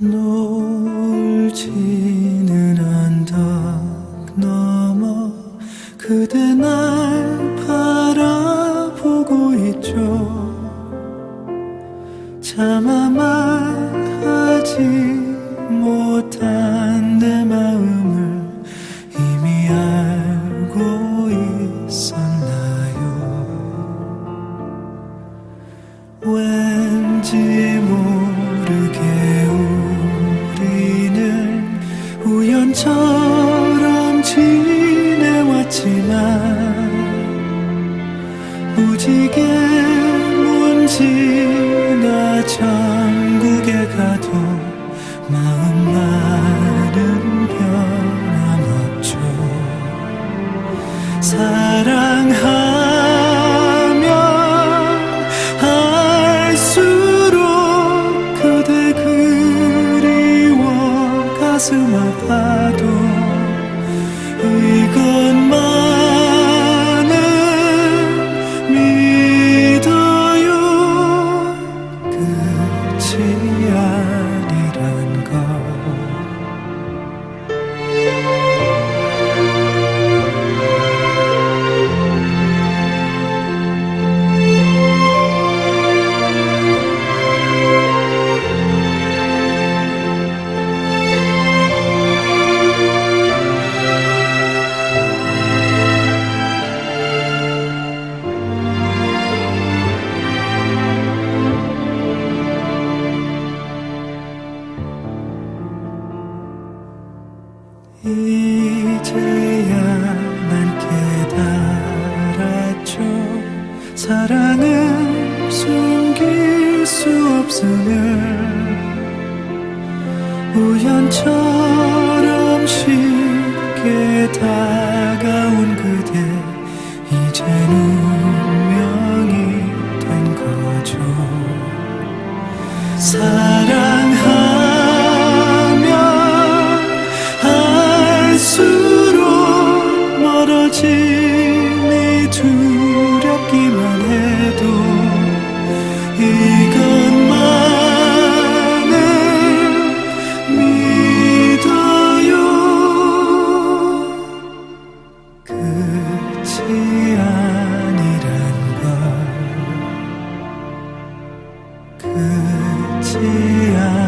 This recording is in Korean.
놀지는 언덕 넘어 그대 날 바라보고 있죠. 차마 말하지 지개 문지나 천국에 가도 마음만은 변함없죠. 사랑하 끝이 이제야 난 깨달았죠. 사랑은 숨길 수 없음을 우연처럼 쉽게 다가온 그대 이제 운명이 된 거죠. 사랑 끝이 아니란 걸 끝이 아니란